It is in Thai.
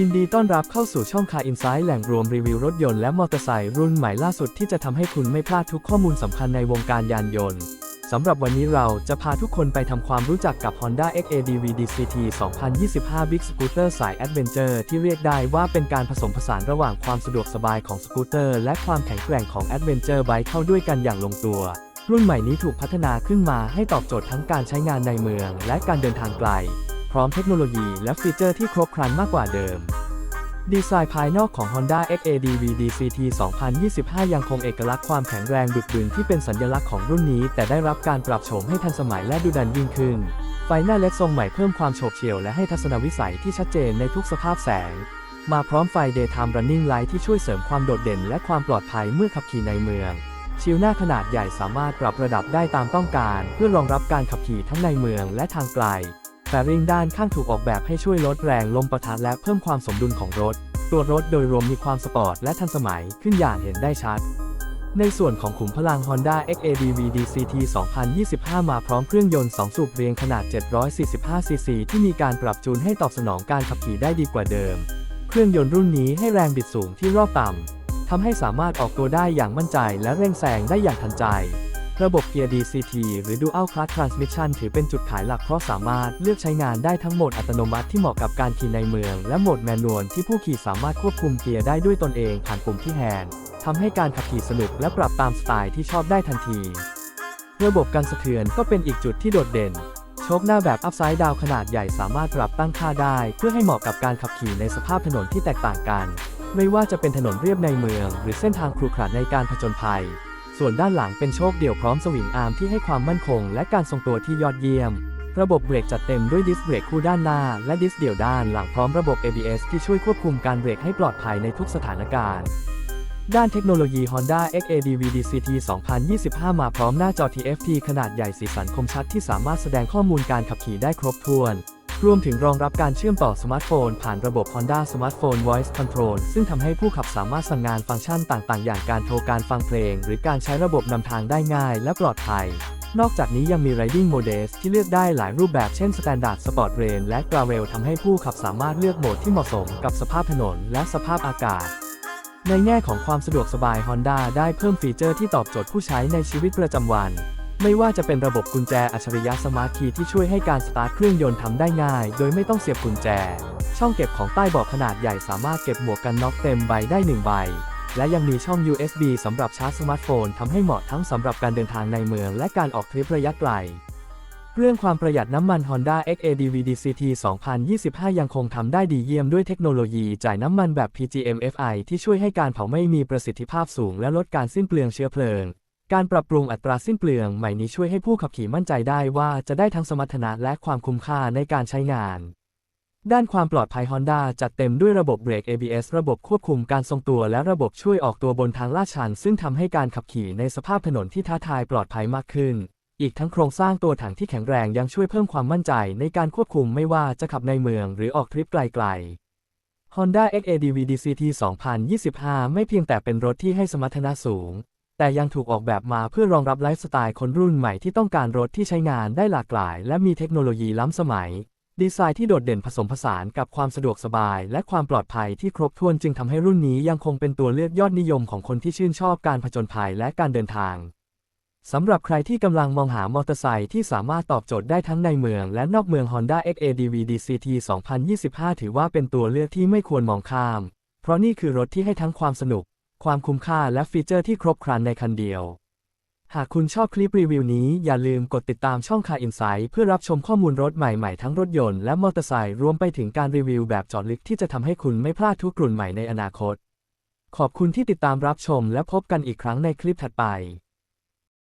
ยินดีต้อนรับเข้าสู่ช่องคาอินไซด์แหล่งรวมรีวิวรถยนต์และมอเตอร์ไซค์รุ่นใหม่ล่าสุดที่จะทำให้คุณไม่พลาดทุกข้อมูลสำคัญในวงการยานยนต์สำหรับวันนี้เราจะพาทุกคนไปทำความรู้จักกับ Honda XADV DCT 2025 Big Scooter สาย Adventure ที่เรียกได้ว่าเป็นการผสมผสานระหว่างความสะดวกสบายของสกูตเตอร์และความแข็งแกร่งของ Adventure Bike เข้าด้วยกันอย่างลงตัว รุ่นใหม่นี้ถูกพัฒนาขึ้นมาให้ตอบโจทย์ทั้งการใช้งานในเมือง และการเดินทางไกล พร้อมเทคโนโลยีและฟีเจอร์ที่ครบครันมากกว่าเดิม ดีไซน์ภายนอกของ Honda XADV DCT 2025 ยังคงเอกลักษณ์ความแข็งแรงบึกบึนที่เป็นสัญลักษณ์ของรุ่นนี้ แต่ได้รับการปรับโฉมให้ทันสมัยและดูดันยิ่งขึ้น ไฟหน้าเล็ดทรงใหม่เพิ่มความโฉบเฉี่ยวและให้ทัศนวิสัยที่ชัดเจนในทุกสภาพแสง มาพร้อมไฟ Daytime Running Light ที่ช่วยเสริมความโดดเด่นและความปลอดภัยเมื่อขับขี่ในเมืองชิลหน้าขนาดใหญ่สามารถปรับระดับได้ตามต้องการ เพื่อรองรับการขับขี่ทั้งในเมืองและทางไกล แฟริงด้านข้างถูกออกแบบให้ช่วยลดแรงลมปะทะและเพิ่มความสมดุลของรถ ตัวรถโดยรวมมีความสปอร์ตและทันสมัยขึ้นอย่างเห็นได้ชัด ในส่วนของขุมพลัง Honda XADV DCT 2025 มาพร้อมเครื่องยนต์ 2 สูบเรียงขนาด 745 ซีซีที่มีการปรับจูนให้ตอบสนองการขับขี่ได้ดีกว่าเดิม เครื่องยนต์รุ่นนี้ให้แรงบิดสูงที่รอบต่ำทำให้สามารถออกตัวได้อย่างมั่นใจและเร่งแซงได้อย่างทันใจ ระบบเกียร์ DCT หรือ Dual Clutch Transmission ถือเป็นจุดขายหลักเพราะสามารถเลือกใช้งานได้ทั้งโหมดอัตโนมัติที่เหมาะกับการขี่ในเมือง และโหมดแมนนวลที่ผู้ขี่สามารถควบคุมเกียร์ได้ด้วยตนเองผ่านปุ่มที่แฮนด์ทำให้การขับขี่สนุกและปรับตามสไตล์ที่ชอบได้ทันที ระบบกันสะเทือนก็เป็นอีกจุดที่โดดเด่นโชคหน้าแบบอัพไซด์ดาวขนาดใหญ่สามารถปรับตั้งค่าได้ เพื่อให้เหมาะกับการขับขี่ในสภาพถนนที่แตกต่างกัน ไม่ว่าจะเป็นถนนเรียบในเมือง หรือเส้นทางครุขระในการผจญภัย ส่วนด้านหลังเป็นโชคเดี่ยวพร้อมสวิงอาร์มที่ให้ความมั่นคงและการทรงตัวที่ยอดเยี่ยม ระบบเบรกจัดเต็มด้วยดิสเบรกคู่ด้านหน้า และดิสเดี่ยวด้านหลังพร้อมระบบ ABS ที่ช่วยควบคุมการเบรกให้ปลอดภัยในทุกสถานการณ์ด้านเทคโนโลยี Honda XADV DCT 2025 มาพร้อมหน้าจอ TFT ขนาดใหญ่สีสันคมชัดที่สามารถแสดงข้อมูลการขับขี่ได้ครบถ้วน รวมถึงรองรับการเชื่อมต่อสมาร์ทโฟน ผ่านระบบ Honda Smartphone Voice Control ซึ่งทำให้ผู้ขับสามารถสั่งงานฟังก์ชันต่าง ๆ อย่างการโทรการฟังเพลง หรือการใช้ระบบนำทางได้ง่ายและปลอดภัย นอกจากนี้ยังมี Riding Modes ที่เลือกได้หลายรูปแบบเช่น Standard Sport Rain และ Gravel ทำให้ผู้ขับสามารถเลือกโหมดที่เหมาะสมกับสภาพถนน และสภาพอากาศในแง่ของความสะดวกสบาย Honda ได้เพิ่มฟีเจอร์ที่ตอบโจทย์ผู้ใช้ในชีวิตประจำวัน ไม่ว่าจะเป็นระบบกุญแจอัจฉริยะสมาร์ทคีย์ที่ช่วยให้การสตาร์ทเครื่องยนต์ทำได้ง่าย โดยไม่ต้องเสียบกุญแจ ช่องเก็บของใต้เบาะขนาดใหญ่สามารถเก็บหมวกกันน็อกเต็มใบได้1ใบ และยังมีช่อง USB สำหรับชาร์จสมาร์ทโฟนทำให้เหมาะทั้งสำหรับการเดินทางในเมืองและการออกทริประยะไกล เรื่องความประหยัดน้ำมัน Honda XADV DCT 2025 ยังคงทำได้ดีเยี่ยมด้วยเทคโนโลยีจ่ายน้ำมันแบบ PGM-FI ที่ช่วยให้การเผาไหม้มีประสิทธิภาพสูงและลดการสิ้นเปลืองเชื้อเพลิง การปรับปรุงอัตราสิ้นเปลืองใหม่นี้ช่วยให้ผู้ขับขี่มั่นใจได้ว่าจะได้ทั้งสมรรถนะและความคุ้มค่าในการใช้งาน ด้านความปลอดภัย Honda จัดเต็มด้วยระบบเบรก ABS ระบบควบคุมการทรงตัวและระบบช่วยออกตัวบนทางลาดชัน ซึ่งทำให้การขับขี่ในสภาพถนนที่ท้าทายปลอดภัยมากขึ้น อีกทั้งโครงสร้างตัวถังที่แข็งแรงยังช่วยเพิ่มความมั่นใจในการควบคุมไม่ว่าจะขับในเมืองหรือออกทริปไกล ๆ Honda XADV DCT 2025 ไม่เพียงแต่เป็นรถที่ให้สมรรถนะสูง แต่ยังถูกออกแบบมาเพื่อรองรับไลฟ์สไตล์คนรุ่นใหม่ที่ต้องการรถที่ใช้งานได้หลากหลาย และมีเทคโนโลยีล้ำสมัย ดีไซน์ที่โดดเด่นผสมผสานกับความสะดวกสบาย และความปลอดภัยที่ครบถ้วนจึงทำให้รุ่นนี้ยังคงเป็นตัวเลือกยอดนิยมของคนที่ชื่นชอบการผจญภัยและการเดินทางสำหรับใครที่กำลังมองหามอเตอร์ไซค์ที่สามารถตอบโจทย์ได้ทั้งในเมืองและนอกเมือง Honda XADV DCT 2025 ถือว่าเป็นตัวเลือกที่ไม่ควรมองข้าม เพราะนี่คือรถที่ให้ทั้งความสนุก ความคุ้มค่าและฟีเจอร์ที่ครบครันในคันเดียว หากคุณชอบคลิปรีวิวนี้อย่าลืมกดติดตามช่องคาอินไซด์เพื่อรับชมข้อมูลรถใหม่ๆ ทั้งรถยนต์และมอเตอร์ไซค์รวมไปถึงการรีวิวแบบเจอดลึกที่จะทำให้คุณไม่พลาดทุกกลุ่นใหม่ในอนาคต ขอบคุณที่ติดตามรับชมและพบกันอีกครั้งในคลิปถัดไป